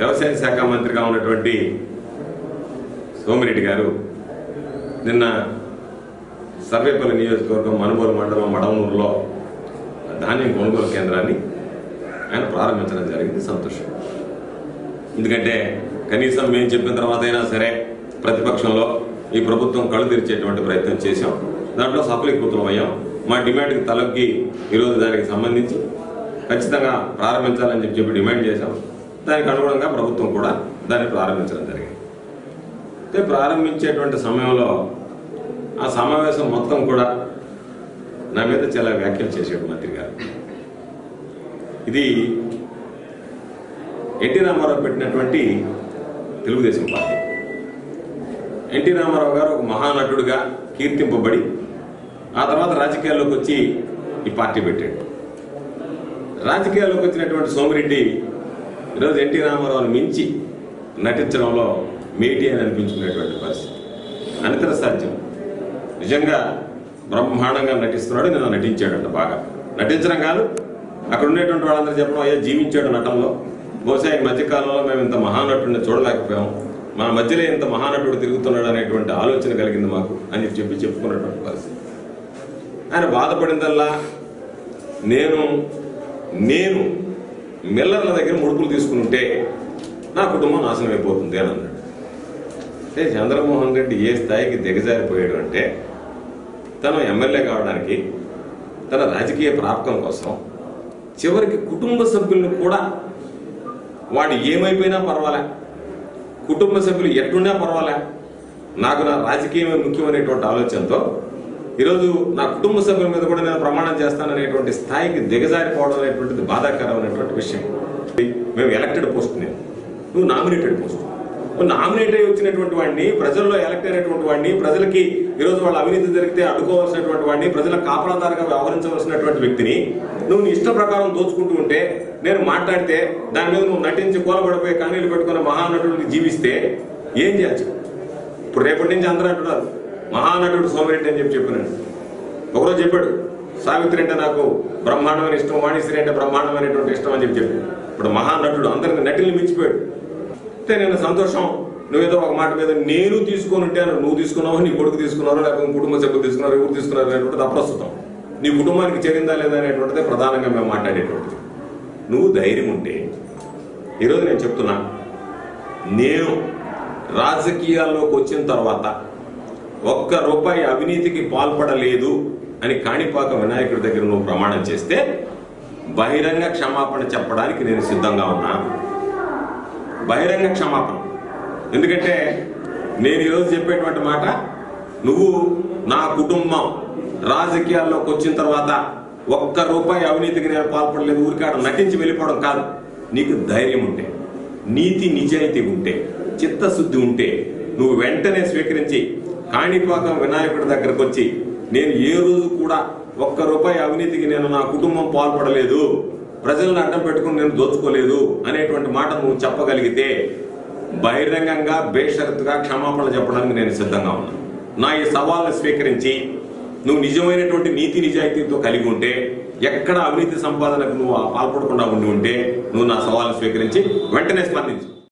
వ్యవసాయ శాఖ మంత్రిగా ఉన్నటువంటి సోమిరెడ్డి గారు నిన్న సర్వేపల్లి నియోజకవర్గం మనుబోలు మండలం మడమూరులో ధాన్యం కొనుగోలు కేంద్రాన్ని ఆయన ప్రారంభించడం జరిగింది. సంతోషం. ఎందుకంటే కనీసం మేము చెప్పిన తర్వాత అయినా సరే ప్రతిపక్షంలో ఈ ప్రభుత్వం కళ్ళు తెరిచేటువంటి ప్రయత్నం చేశాం. దాంట్లో సఫలీకృతం అయ్యాం. మా డిమాండ్కి తలొగ్గి ఈరోజు దానికి సంబంధించి ఖచ్చితంగా ప్రారంభించాలని చెప్పి చెప్పి డిమాండ్ చేశాం. దానికి అనుగుణంగా ప్రభుత్వం కూడా దాన్ని ప్రారంభించడం జరిగింది. అయితే ప్రారంభించేటువంటి సమయంలో ఆ సమావేశం మొత్తం కూడా నా మీద చాలా వ్యాఖ్యలు చేసాడు మంత్రి గారు. ఇది ఎన్టీ రామారావు పెట్టినటువంటి తెలుగుదేశం పార్టీ. ఎన్టీ రామారావు గారు ఒక మహానటుడుగా కీర్తింపబడి ఆ తర్వాత రాజకీయాల్లోకి వచ్చి ఈ పార్టీ పెట్టాడు. రాజకీయాల్లోకి వచ్చినటువంటి సోమిరెడ్డి ఈరోజు ఎన్టీ రామారావుని మించి నటించడంలో మేటి అని అనిపించుకునేటువంటి పరిస్థితి. అనితర సాధ్యం నిజంగా బ్రహ్మాండంగా నటిస్తున్నాడు నేను నటించాడంట బాగా. నటించడం కాదు అక్కడ ఉండేటువంటి వాళ్ళందరూ చెప్పడం అయ్యా జీవించాడు నటనలో. బహుశా ఈ మధ్యకాలంలో మేము ఇంత మహానటుడిని చూడలేకపోయాం. మన మధ్యలో ఇంత మహానటుడు తిరుగుతున్నాడు అనేటువంటి ఆలోచన కలిగింది మాకు అని చెప్పి చెప్పుకున్నటువంటి పరిస్థితి. ఆయన బాధపడిందల్లా నేను నేను మిల్లర్ల దగ్గర ముడుపులు తీసుకుంటే నా కుటుంబం నాశనం అయిపోతుంది అని అన్నాడు. అంటే చంద్రమోహన్ రెడ్డి ఏ స్థాయికి దిగజారిపోయాడు అంటే తను ఎమ్మెల్యే కావడానికి తన రాజకీయ ప్రాప్తం కోసం చివరికి కుటుంబ సభ్యులను కూడా వాడు ఏమైపోయినా పర్వాలే కుటుంబ సభ్యులు ఎట్టున్నా పర్వాలే నాకు నా రాజకీయమే ముఖ్యమైనటువంటి ఆలోచనతో ఈరోజు నా కుటుంబ సభ్యుల మీద కూడా నేను ప్రమాణం చేస్తాననేటువంటి స్థాయికి దిగజారిపోవడం అనేటువంటిది బాధాకరమైనటువంటి విషయం. మేము ఎలక్టెడ్ పోస్ట్ నేను నువ్వు నామినేటెడ్ పోస్ట్ నామినేట్ అయి వచ్చినటువంటి వాడిని ప్రజల్లో ఎలక్ట్ అయినటువంటి వాడిని ప్రజలకి ఈరోజు వాళ్ళ అవినీతి జరిగితే అడ్డుకోవాల్సినటువంటి వాడిని ప్రజల కాపలాదారుగా వ్యవహరించవలసినటువంటి వ్యక్తిని నువ్వు నీ ఇష్ట ప్రకారం దోచుకుంటూ ఉంటే నేను మాట్లాడితే దాని మీద నువ్వు నటించి కూలబడిపోయి కన్నీళ్ళు పెట్టుకున్న మహానటుడిని జీవిస్తే ఏం చేయొచ్చు ఇప్పుడు రేపటి నుంచి అందరూ అంటున్నారు మహానటుడు సోమిరెడ్డి అని చెప్పి చెప్పినాడు ఒకరోజు చెప్పాడు సావిత్రి అంటే నాకు బ్రహ్మాండమైన ఇష్టం వాణిశ్రీ అంటే బ్రహ్మాండమైనటువంటి ఇష్టం అని చెప్పి చెప్పాడు. ఇప్పుడు మహానటుడు అందరిని నటిని మించిపోయాడు. అంటే నేను సంతోషం నువ్వేదో ఒక మాట మీద నేను తీసుకొని ఉంటే నువ్వు తీసుకున్నావు నీ కొడుకు తీసుకున్నారో లేకపోతే కుటుంబ సభ్యులు తీసుకున్నారు ఎవరు తీసుకున్నారు అనేటువంటిది అప్రస్తుతం. నీ కుటుంబానికి చేరిందా లేదా అనేటువంటిది ప్రధానంగా మేము మాట్లాడేటువంటిది. నువ్వు ధైర్యం ఉంటే ఈరోజు నేను చెప్తున్నా నేను రాజకీయాల్లోకి వచ్చిన తర్వాత ఒక్క రూపాయి అవినీతికి పాల్పడలేదు అని కాణిపాక వినాయకుడి దగ్గర నువ్వు ప్రమాణం చేస్తే బహిరంగ క్షమాపణ చెప్పడానికి నేను సిద్ధంగా ఉన్నా. బహిరంగ క్షమాపణ. ఎందుకంటే నేను ఈరోజు చెప్పేటువంటి మాట నువ్వు నా కుటుంబం రాజకీయాల్లోకి వచ్చిన తర్వాత ఒక్క రూపాయి అవినీతికి నేను పాల్పడలేదు ఊరికాడ నటించి వెళ్ళిపోవడం కాదు. నీకు ధైర్యం ఉంటే నీతి నిజాయితీ ఉంటే చిత్తశుద్ధి ఉంటే నువ్వు వెంటనే స్వీకరించి కాణిపాకం వినాయకుడి దగ్గరకు వచ్చి నేను ఏ రోజు కూడా ఒక్క రూపాయి అవినీతికి నేను నా కుటుంబం పాల్పడలేదు. ప్రజలను అడ్డం పెట్టుకుని నేను దోచుకోలేదు అనేటువంటి మాట నువ్వు చెప్పగలిగితే బహిరంగంగా బేషరతుగా క్షమాపణ చెప్పడానికి నేను సిద్ధంగా ఉన్నాను నా ఈ సవాల్ని స్వీకరించి నువ్వు నిజమైనటువంటి నీతి నిజాయితీతో కలిగి ఉంటే ఎక్కడ అవినీతి సంపాదనకు నువ్వు పాల్పడకుండా ఉండి ఉంటే నువ్వు నా సవాల్ని స్వీకరించి వెంటనే స్పందించు.